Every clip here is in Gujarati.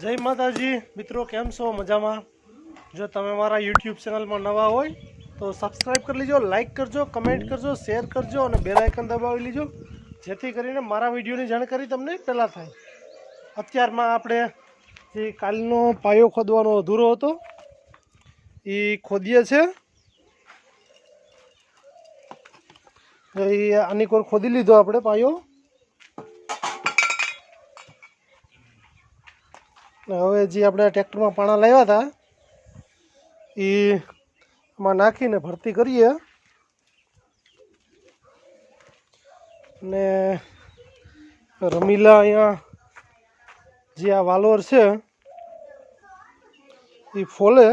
જય માતાજી. મિત્રો, કેમ છો? મજામાં? જો તમે મારા યુટ્યુબ ચેનલમાં નવા હોય, તો સબસ્ક્રાઈબ કરી લેજો લાઇક કરજો કમેન્ટ કરજો શેર કરજો અને બેલ દબાવી લેજો, જેથી કરીને મારા વિડીયોની જાણકારી તમને પહેલાં થાય. અત્યારમાં આપણે જે કાલનો પાયો ખોદવાનો અધૂરો હતો, એ ખોદીએ છે. એ આની કોર ખોદી લીધો આપણે પાયો. હવે જે આપણે ટ્રેક્ટરમાં પાણા લાવ્યા હતા, એ એમાં નાખીને ભરતી કરીએ. ને રમીલા અહીંયા જે આ વાલોર છે, એ ફોલે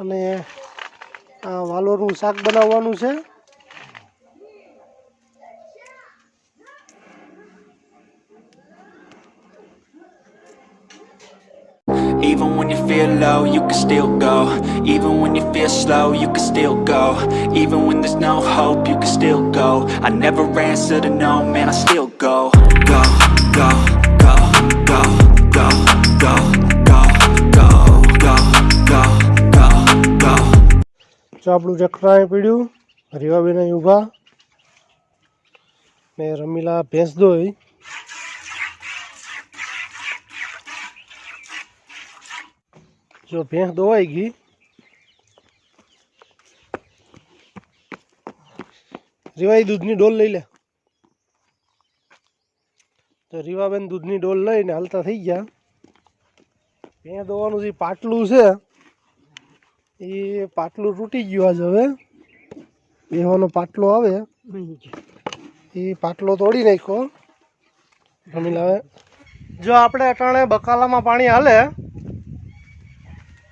અને આ વાલોરનું શાક બનાવવાનું છે. when you feel low, you can still go Even when you feel slow, you can still go Even when there's no hope, you can still go I never answer to no, man, I still go Go, go, go, go, go, go, go, go, go, go, go, go જો આપણું ટ્રેક્ટર અહીં પડ્યું રીવાબેન અહીં ઊભા ને રમીલા ભેંસ દોઈ જો ભેંસ દોવાઈ ગઈ. રીવાઈ દૂધની ડોલ લઈ લે. તો રીવાબેન દૂધની ડોલ લઈને હાલતા થઈ ગયા. ભેંસ દોવાનું જે પાટલું છે એ પાટલું તૂટી ગયું આજ હવે. બેહવાનો પાટલો આવે. એ પાટલો તોડી નાખ્યો. રમી લાવે જો આપણે અટાણે બકાલામાં પાણી હાલે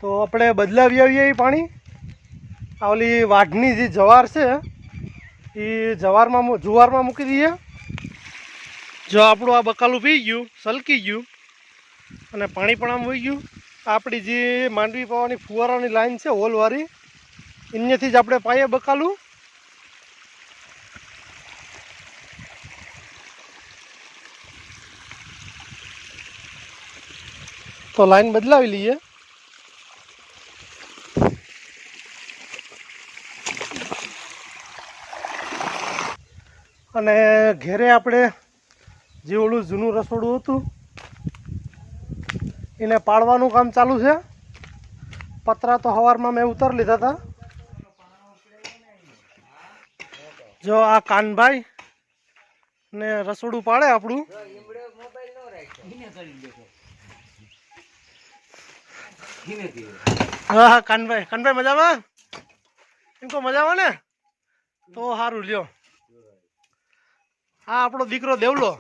તો આપણે બદલાવી આવીએ એ પાણી. આ ઓલી વાઢની જે જવાર છે એ જવારમાં જુવારમાં મૂકી દઈએ. જો આપણું આ બકાલું પી ગયું, સલકી ગયું, અને પાણી પણ આમ વહી ગયું. આપણી જે માંડવી પાવાની ફુવારાની લાઈન છે, હોલવાળી એમનેથી જ આપણે પાઈએ બકાલું. તો લાઈન બદલાવી લઈએ. અને ઘેરે આપણે જે ઓલું જૂનું રસોડું હતું, એને પાડવાનું કામ ચાલુ છે. પતરા તો સવારમાં મેં ઉતાર લીધા હતા. જો આ કાનભાઈ ને રસોડું પાડે આપણું. હા કાનભાઈ. કાનભાઈ, મજામાં? એમ કહો મજામાં ને? તો સારું લ્યો. આ આપણો દીકરો દેવલો.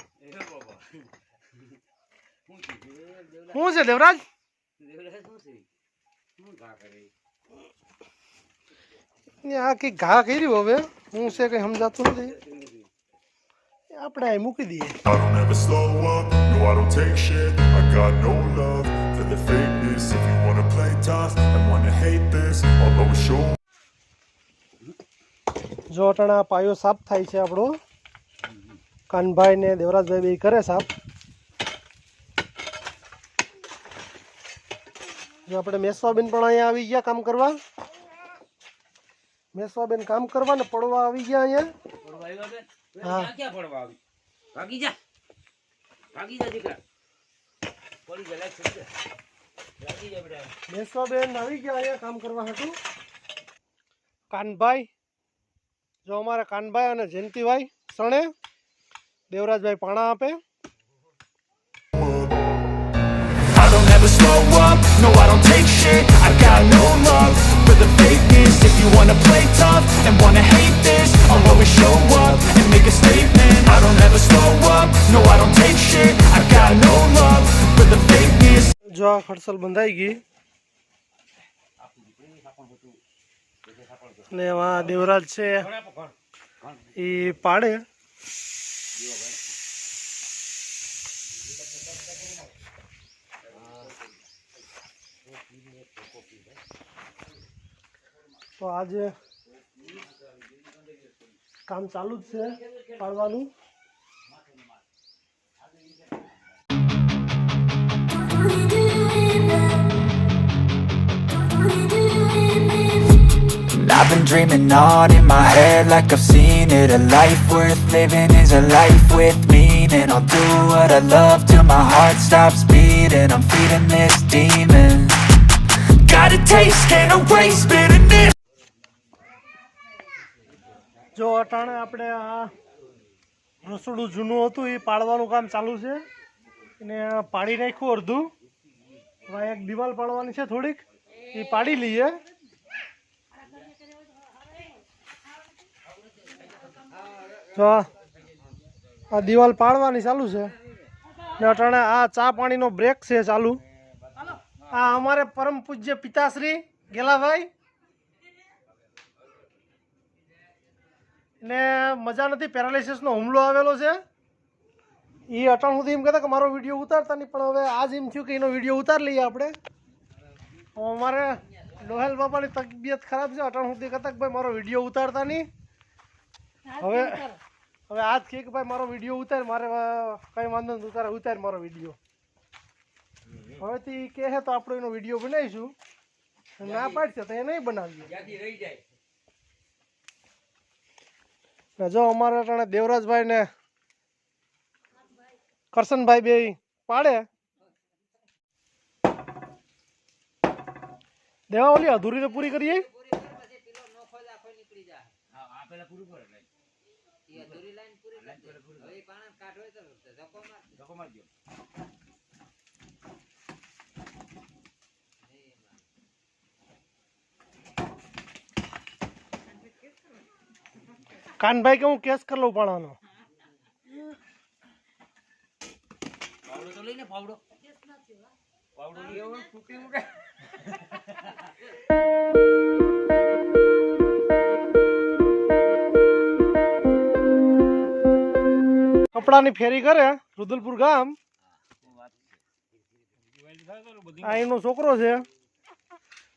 શું છે દેવરાજ? આ કઈ ઘા કરી હવે? હું છે કઈ સમજાતું નથી. આપણે આ મૂકી દઈએ. જો અટાણા પાયો સાફ થાય છે આપણો. કાનભાઈ ને દેવરાજભાઈ બી કરે સાફ જો આપણે મેસવાબેન પણ અહીંયા આવી ગયા કામ કરવા. મેસવાબેન કામ કરવા ને પડવા આવી ગયા અહીંયા. હા. ક્યાં પડવા આવી? ભાગી જા. ભાગી જા દીકરા. પડી જા લાગ છે ભાગી જા બેટા મેસવાબેન આવી ગયા અહીંયા કામ કરવા હતું કાનભાઈ જો અમારા કાનભાઈ અને જયંતિભાઈ સણે દેવરાજભાઈ પાણા આપે I don't ever slow up, no I don't take shit I got no love for the fakeness If you wanna play tough and wanna hate this I'll always show up and make a statement I don't ever slow up, no I don't take shit I got no love for the fakeness જો આ ખડસલ બંધાઈ ગઈ ને એમાં દેવરાજ છે એ પાડે તો આજે કામ ચાલુ જ છે પાડવાનું. I've been dreaming on in my head like I've seen it A life worth living is a life with meaning I'll do what I love till my heart stops beating I'm feeding this demon Got a taste, can't erase bitterness જો અટાણે આપણે આ રસોડું જૂનું હતું એ પાડવાનું કામ ચાલુ છે એને પાડી નાખ્યું અડધું હવે એક દિવાલ પાડવાની છે થોડીક એ પાડી લઈએ જો આ દિવાલ પાડવાની ચાલુ છે. ને અટાણે આ ચા પાણીનો બ્રેક છે ચાલુ. આ અમારે પરમ પૂજ્ય પિતાશ્રી ગેલાભાઈ. ને મજા નથી પેરાલિસિસનો હુમલો આવેલો છે. એ અટાણ સુધી એમ કહેતા કે મારો વીડિયો ઉતારતા નહીં પણ હવે આજ એમ થયું કે એનો વીડિયો ઉતાર લઈએ આપણે. અમારે લોહેલ બાપાની તબિયત ખરાબ છે અટાણ સુધી કહેતા કે ભાઈ મારો વીડિયો ઉતારતા નહીં. હવે હવે આજ કે ભાઈ મારો વીડિયો ઉતાર મારે કઈ વાંધો નથી ઉતારે ઉતાર મારો વીડિયો હવેથી કહે તો આપણો એનો વીડિયો બનાવીશું. ના પાડશે તો એ નહીં બનાવીએ. ને જો અમારે ટાણે દેવરાજભાઈ ને કરશનભાઈ બે પાડે. દેવા ઓલી અધૂરી તો પૂરી કરીએ પૂરું કરો. ધક્કો મારજો કાનભાઈ કે હું કેસ કરી લઉં પાણાનો પાવડો તો લઈને પાવડો. પાવડો લઈ આવો તૂટી ઉડે કપડાની ફેરી કરે રુદલપુર ગામ. આ એનો છોકરો છે.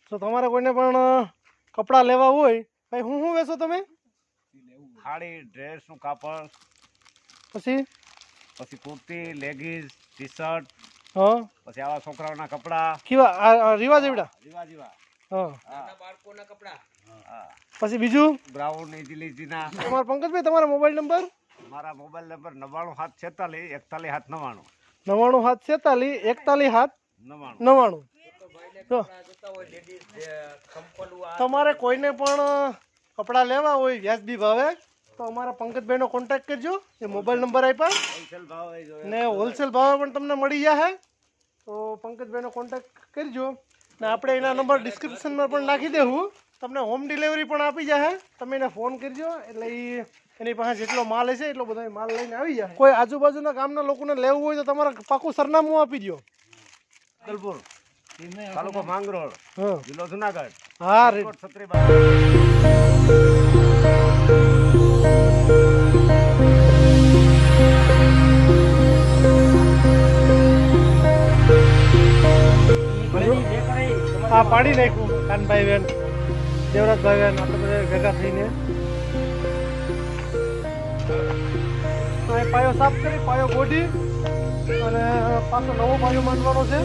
તો તમારે કોઈને પણ કપડાં લેવા હોય ભાઈ હું શું વેચો તમે? સાડી ડ્રેસનું કાપડ. પછી? પછી કુર્તી લેગીઝ ટી શર્ટ હા. પછી આવા છોકરાઓના કપડા. કેવા રિવાજ એવડા? રિવાજ એવા. હા. બાળકોના કપડા. હા. પછી બીજું? બ્રાઉન ઇજલીજીના તમારો પંકજભાઈ તમારો મોબાઈલ નંબર? મારા મોબાઈલ નંબર નવ્વાણું સાત છેતાલીસ એકતાલીસ સાત નવ્વાણું. નવ્વાણું સાત છેતાલીસ એકતાલીસ સાત નવ્વાણું. તમારે કોઈને પણ કપડાં લેવા હોય વ્યાજબી ભાવે તો અમારા પંકજભાઈનો કોન્ટેક્ટ કરજો. એ મોબાઈલ નંબર આપ્યા. ને હોલસેલ ભાવે પણ તમને મળી જશે તો પંકજભાઈનો કોન્ટેક્ટ કરજો. ને આપણે એના નંબર ડિસ્ક્રિપ્શનમાં પણ નાખી દેવું. તમને હોમ ડિલિવરી પણ આપી જશે તમે એને ફોન કરજો એટલે એ એની પાસે જેટલો માલ હશે એટલો બધો માલ લઈને આવી જાય કોઈ આજુબાજુના ગામના લોકોને લેવું હોય તો તમારે પાકું સરનામું આપી દો જલપુર તાલુકો માંગરોળ હા. જિલ્લો જુનાગઢ. હા પાડી નાખ્યું કાનભાઈ બેન. દેવરાજભાઈ આપણે બધા ભેગા થઈને. પાયો સાફ કરી, પાયો ગોડી અને પાછો નવો પાયો માંડવાનો છે.